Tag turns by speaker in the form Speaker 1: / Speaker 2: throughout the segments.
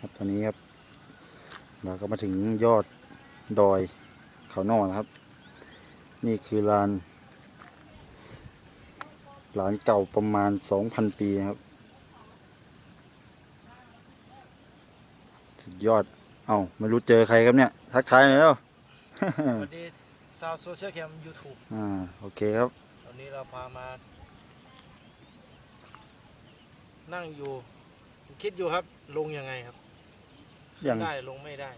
Speaker 1: ครับตอนนี้ครับเราก็มาถึงยอดดอยเขานอกนะครับ นี่คือลานลานเก่าประมาณสองพันปีนะครับสุดยอดเอ้าไม่รู้เจอใครครับเนี่ย ทักทายหน่อยแล้ว
Speaker 2: สวัสดีชาวโซเชียลแคมยูทูบ
Speaker 1: อ่าโอเคครับ
Speaker 2: ตอนนี้เราพามา นั่งอยู่ คิดอยู่ครับลงยังไงครับ
Speaker 1: อย่าง
Speaker 2: ได้ลงไม่ได้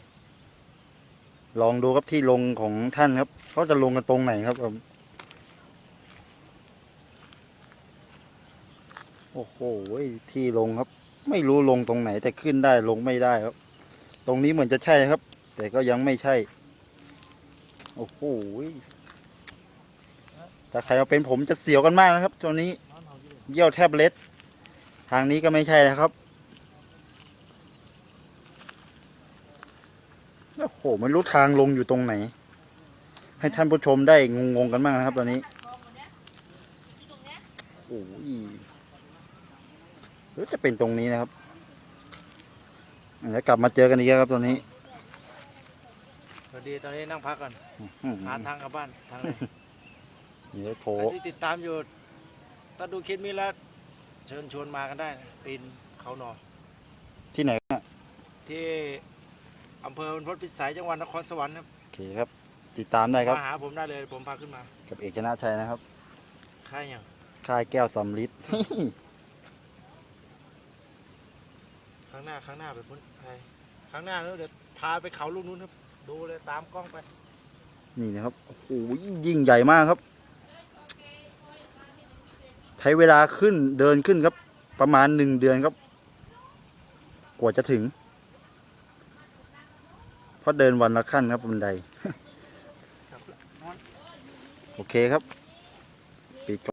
Speaker 1: ลองดูครับที่ลงของท่านครับเขาจะลงกันตรงไหนครับผมโอ้โหที่ลงครับ ไม่รู้ลงตรงไหนแต่ขึ้นได้ลงไม่ได้ครับ ตรงนี้เหมือนจะใช่ครับ แต่ก็ยังไม่ใช่ โอ้โหถ้าใครเอาเป็นผมจะเสียวกันมากนะครับตรงนี้
Speaker 2: นอนเอาอยู่
Speaker 1: เยี่ยวแทบเล็ด ทางนี้ก็ไม่ใช่นะครับ โอ้โหไม่รู้ทางลงอยู่ตรงไหน ให้ท่านผู้ชมได้งงๆกันบ้างนะครับ ตอนนี้โอ้ยหรือจะเป็นตรงนี้นะครับแล้วกลับมาเจอกันอีกแล้วครับตอนนี้
Speaker 2: สวัสดีตอนนี้นั่งพักก่อน
Speaker 1: อื้อ
Speaker 2: หาทางกลับบ้านทางไหน
Speaker 1: เดี๋ยวโผ
Speaker 2: ใครที่ติดตามอยู่ถ้าดูคลิปนี้แล้วเชิญชวนมากันได้นะปีนเขาหนอ
Speaker 1: ที่ไหนครับ
Speaker 2: ที่ อำเภอบรรพตพิสัยจังหวัดนครสวรรค์ครับ
Speaker 1: โอเคครับ ติดตามได้ครับ
Speaker 2: มาหาผมได้เลยผมพาขึ้นมา
Speaker 1: กับเอกชนะชัยนะครับ
Speaker 2: ค่ายอย่าง
Speaker 1: ค่ายแก้วสำลิด
Speaker 2: ข้างหน้าข้างหน้าไปพ้นไปข้างหน้าแล้วเดี๋ยวพาไปเขาลูกนู้นครับ ดูเลยตามกล้องไป
Speaker 1: นี่นะครับ โอ้โหยิ่งใหญ่มากครับ ใช้เวลาขึ้นเดินขึ้นครับ ประมาณหนึ่งเดือนครับ กว่าจะถึง เพราะเดินวันละขั้นครับบันได
Speaker 2: ครับนอน
Speaker 1: โอเคครับปิดก่อน